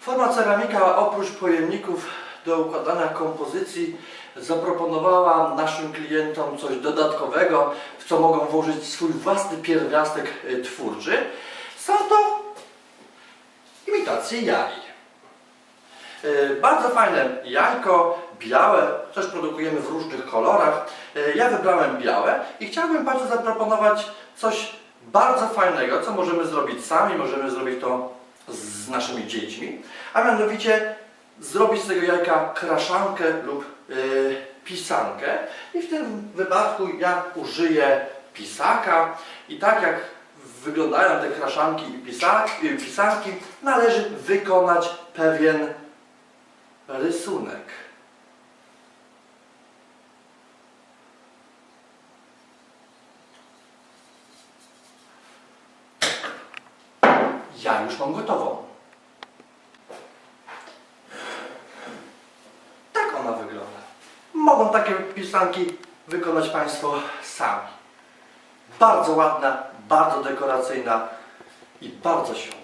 Forma ceramika oprócz pojemników do układania kompozycji zaproponowała naszym klientom coś dodatkowego, w co mogą włożyć swój własny pierwiastek y, twórczy. Są to imitacje jaj. Y, Bardzo fajne jajko, białe, też produkujemy w różnych kolorach. Y, Ja wybrałem białe i chciałbym Państwu zaproponować coś bardzo fajnego, co możemy zrobić sami, możemy zrobić to naszymi dziećmi, a mianowicie zrobić z tego jajka kraszankę lub y, pisankę i w tym wypadku ja użyję pisaka i tak jak wyglądają te kraszanki i pisak- y, pisanki, należy wykonać pewien rysunek. Ja już mam gotową. Mogą takie pisanki wykonać Państwo sami. Bardzo ładna, bardzo dekoracyjna i bardzo świąteczna.